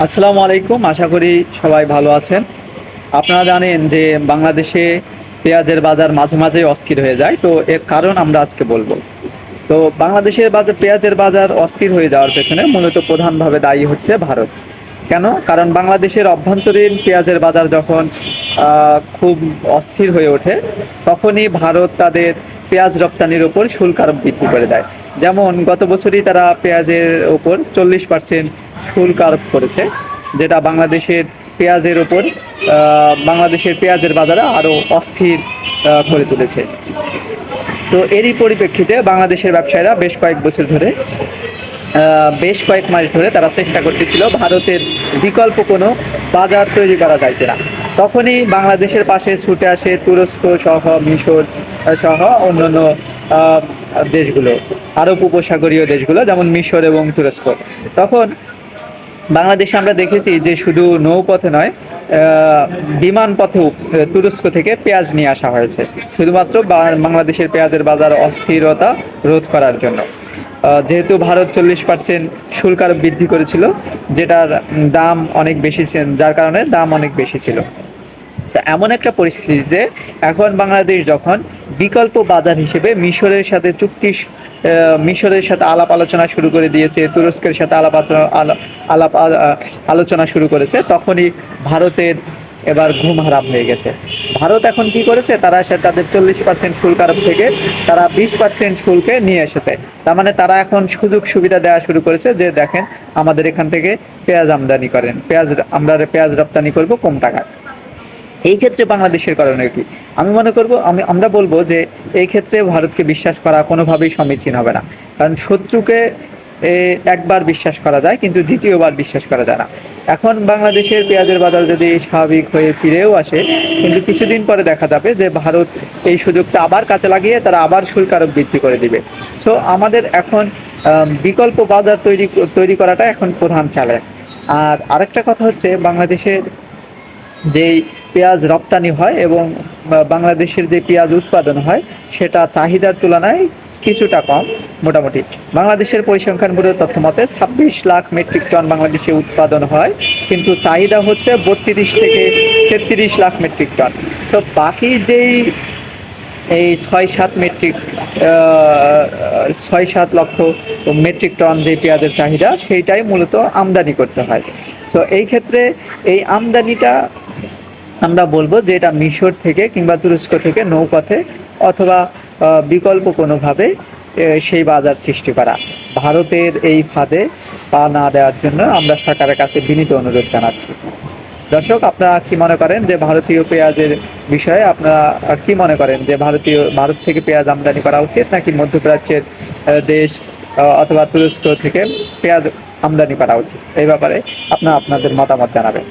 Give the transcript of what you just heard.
আসসালামু আলাইকুম, আশা করি সবাই ভালো আছেন। আপনারা জানেন যে বাংলাদেশে পেঁয়াজের বাজার মাঝে মাঝে অস্থির হয়ে যায়, তো এর কারণ আমরা আজকে বলব। তো বাংলাদেশের বাজার, পেঁয়াজের বাজার অস্থির হয়ে যাওয়ার পেছনে মূলত প্রধানভাবে দায়ী হচ্ছে ভারত। কেন? কারণ বাংলাদেশের অভ্যন্তরীণ পেঁয়াজের বাজার যখন খুব অস্থির হয়ে ওঠে, তখনই ভারত তাদের পেঁয়াজ রপ্তানির ওপর শুল্ক আরোপ বৃদ্ধি করে দেয়। যেমন, গত বছরই তারা পেঁয়াজের ওপর চল্লিশ পার্সেন্ট শুল্ক আরোপ করেছে, যেটা বাংলাদেশের পেঁয়াজের ওপর বাংলাদেশের পেঁয়াজের বাজারে আরও অস্থির করে তুলেছে। তো এরই পরিপ্রেক্ষিতে বাংলাদেশের ব্যবসায়ীরা বেশ কয়েক বছর ধরে বেশ কয়েক মাস ধরে তারা চেষ্টা করতেছিল ভারতের বিকল্প কোনো বাজার তৈরি করা যায় কিনা তখনই বাংলাদেশের পাশে ছুটে আসে তুরস্ক সহ মিশর সহ অন্যান্য দেশগুলো, আরব উপসাগরীয় দেশগুলো, যেমন মিশর এবং তুরস্ক। তখন বাংলাদেশে আমরা দেখেছি যে শুধু নৌপথে নয় বিমান পথেও তুরস্ক থেকে পেঁয়াজ নিয়ে আসা হয়েছে। শুধুমাত্র বাংলাদেশের পেঁয়াজের বাজার অস্থিরতা রোধ করার জন্য। যেহেতু ভারত চল্লিশ পার্সেন্ট শুল্ক আরও বৃদ্ধি করেছিল, যেটার দাম অনেক বেশি যার কারণে দাম অনেক বেশি ছিল। তো এমন একটা পরিস্থিতিতে এখন বাংলাদেশ যখন বিকল্প বাজার হিসেবে মিশরের সাথে চুক্তি মিশরের সাথে আলাপ আলোচনা শুরু করে দিয়েছে, তুরস্কের সাথে আলাপ আলাপ আলোচনা শুরু করেছে, তখনই ভারতের এবার ঘুম হারাম হয়ে গেছে। ভারত এখন কি করেছে? তারা তাদের চল্লিশ পার্সেন্ট শুল্ক আরোপ থেকে তারা বিশ পার্সেন্ট শুল্কে নিয়ে এসেছে। তার মানে তারা এখন সুযোগ সুবিধা দেওয়া শুরু করেছে যে দেখেন আমাদের এখান থেকে পেঁয়াজ আমদানি করেন। পেঁয়াজ আমরা পেঁয়াজ রপ্তানি করব কম টাকায়। এই ক্ষেত্রে বাংলাদেশের কারণে কি? আমি মনে করব, আমি, আমরা বলব যে এই ক্ষেত্রে ভারতকে বিশ্বাস করা কোনোভাবেই সমীচীন হবে না। কারণ শত্রুকে একবার বিশ্বাস করা যায়, কিন্তু দ্বিতীয়বার বিশ্বাস করা যায় না। এখন বাংলাদেশের পেঁয়াজের বাজার যদি স্বাভাবিক হয়ে ফিরেও আসে, কিন্তু কিছুদিন পরে দেখা যাবে যে ভারত এই সুযোগটা আবার কাজে লাগিয়ে তারা আবার শুল্ক আরোপ বৃদ্ধি করে দিবে। সো, আমাদের এখন বিকল্প বাজার তৈরি তৈরি করাটা এখন প্রধান চ্যালেঞ্জ আর আরেকটা কথা হচ্ছে, বাংলাদেশের যেই পেঁয়াজ রপ্তানি হয় এবং বাংলাদেশের যে পেঁয়াজ উৎপাদন হয়, সেটা চাহিদার তুলনায় কিছুটা কম মোটামুটি। বাংলাদেশের পরিসংখ্যান ব্যুরোর তথ্য মতে ছাব্বিশ লাখ মেট্রিক টন বাংলাদেশে উৎপাদন হয়, কিন্তু চাহিদা হচ্ছে বত্রিশ থেকে তেত্রিশ লাখ মেট্রিক টন। তো বাকি যেই এই ছয় সাত মেট্রিক ছয় সাত লক্ষ মেট্রিক টন যে পেঁয়াজের চাহিদা, সেইটাই মূলত আমদানি করতে হয়। তো এই ক্ষেত্রে এই আমদানিটা আমরা বলব যে এটা মিশর থেকে কিংবা তুরস্ক থেকে নৌপথে অথবা বিকল্প কোনোভাবে সেই বাজার সৃষ্টি করা। ভারতের এই ফাঁদে পা না দেওয়ার জন্য আমরা সরকারের কাছে বিনীত অনুরোধ জানাচ্ছি। দর্শক, আপনারা কি মনে করেন যে ভারতীয় পেঁয়াজের বিষয়ে আপনারা কি মনে করেন যে ভারতীয়, ভারত থেকে পেঁয়াজ আমদানি করা উচিত নাকি মধ্যপ্রাচ্যের দেশ অথবা তুরস্ক থেকে পেঁয়াজ আমদানি করা উচিত? এই ব্যাপারে আপনারা, আপনাদের মতামত জানাবেন।